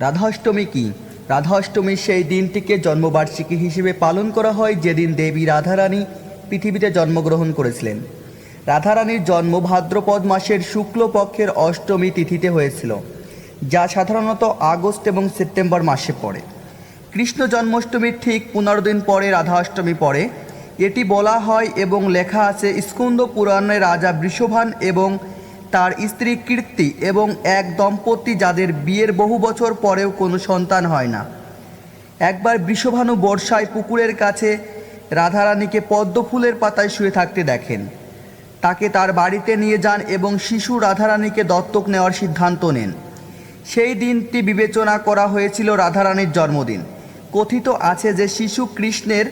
রাধাষ্টমী কি? রাধাষ্টমী সেই দিনটিকে জন্মবার্ষিকী হিসেবে পালন করা হয় যেদিন দেবী রাধারানী পৃথিবীতে জন্মগ্রহণ করেছিলেন। রাধারানীর জন্ম ভাদ্রপদ মাসের শুক্লপক্ষের অষ্টমী তিথিতে হয়েছিল, যা সাধারণত আগস্ট এবং সেপ্টেম্বর মাসে পড়ে। কৃষ্ণ জন্মাষ্টমীর ঠিক পনেরো দিন পরে রাধাষ্টমী পড়ে। এটি বলা হয় এবং লেখা আছে স্কন্দ পুরাণে রাজা বৃষভান এবং তার স্ত্রী কীর্তি এবং এক দম্পতি যাদের বিয়ের বহু বছর পরেও কোনো সন্তান হয় না। একবার বৃষভানু বর্ষায় পুকুরের কাছে রাধারানীকে পদ্ম ফুলের পাতায় শুয়ে থাকতে দেখেন। তাকে তার বাড়িতে নিয়ে যান এবং শিশু রাধারানীকে দত্তক নেওয়ার সিদ্ধান্ত নেন। সেই দিনটি বিবেচনা করা হয়েছিল রাধারানীর জন্মদিন। কথিত আছে যে শিশু কৃষ্ণের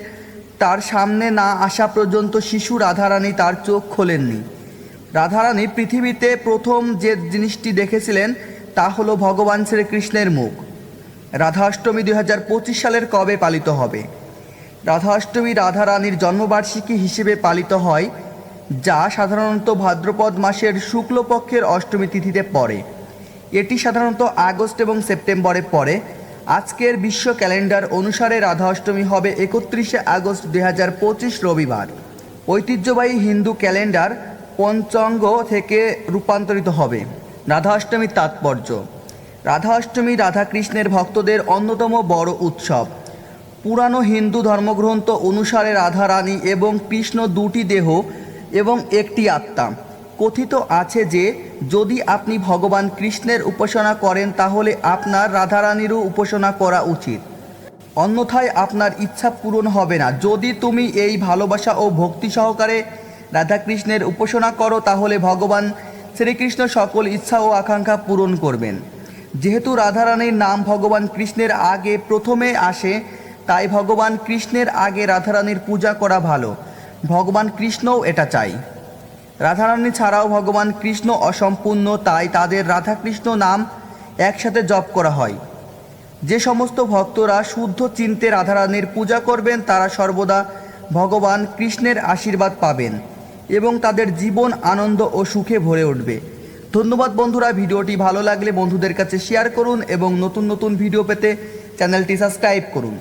তার সামনে না আসা পর্যন্ত শিশু রাধারানী তার চোখ খোলেননি। রাধারানী পৃথিবীতে প্রথম যে জিনিসটি দেখেছিলেন, তা হলো ভগবান শ্রীকৃষ্ণের মুখ। রাধাষ্টমী দুই হাজার পঁচিশ সালের কবে পালিত হবে? রাধাষ্টমী রাধারানীর জন্মবার্ষিকী হিসেবে পালিত হয়, যা সাধারণত ভাদ্রপদ মাসের শুক্লপক্ষের অষ্টমী তিথিতে পড়ে। এটি সাধারণত আগস্ট এবং সেপ্টেম্বরে পড়ে। আজকের বিশ্ব ক্যালেন্ডার অনুসারে রাধা অষ্টমী হবে একত্রিশে আগস্ট দুই রবিবার। ঐতিহ্যবাহী হিন্দু ক্যালেন্ডার পঞ্চাঙ্গ থেকে রূপান্তরিত হবে। রাধা অষ্টমীর তাৎপর্য। রাধা অষ্টমী রাধাকৃষ্ণের ভক্তদের অন্যতম বড় উৎসব। পুরানো হিন্দু ধর্মগ্রন্থ অনুসারে রাধা রানী এবং কৃষ্ণ দুটি দেহ এবং একটি আত্মা। কথিত আছে যে, যদি আপনি ভগবান কৃষ্ণের উপাসনা করেন, তাহলে আপনার রাধারানীরও উপাসনা করা উচিত। অন্যথায় আপনার ইচ্ছা পূরণ হবে না। যদি তুমি এই ভালোবাসা ও ভক্তি সহকারে রাধাকৃষ্ণের উপাসনা করো তাহলে ভগবান শ্রীকৃষ্ণ সকল ইচ্ছা ও আকাঙ্ক্ষা পূরণ করবেন। যেহেতু রাধারানীর নাম ভগবান কৃষ্ণের আগে প্রথমে আসে, তাই ভগবান কৃষ্ণের আগে রাধারানীর পূজা করা ভালো। ভগবান কৃষ্ণও এটা চাই। রাধারানী ছাড়াও ভগবান কৃষ্ণ অসম্পূর্ণ, তাই তাদের রাধাকৃষ্ণ নাম একসাথে জপ করা হয়। যে সমস্ত ভক্তরা শুদ্ধ চিন্তে রাধারানীর পূজা করবেন, তারা সর্বদা ভগবান কৃষ্ণের আশীর্বাদ পাবেন। এবং তাদের জীবন, আনন্দ ও সুখে ভরে উঠবে। ধন্যবাদ বন্ধুরা, ভিডিওটি ভালো লাগলে বন্ধুদের কাছে শেয়ার করুন এবং নতুন নতুন ভিডিও পেতে চ্যানেলটি সাবস্ক্রাইব করুন।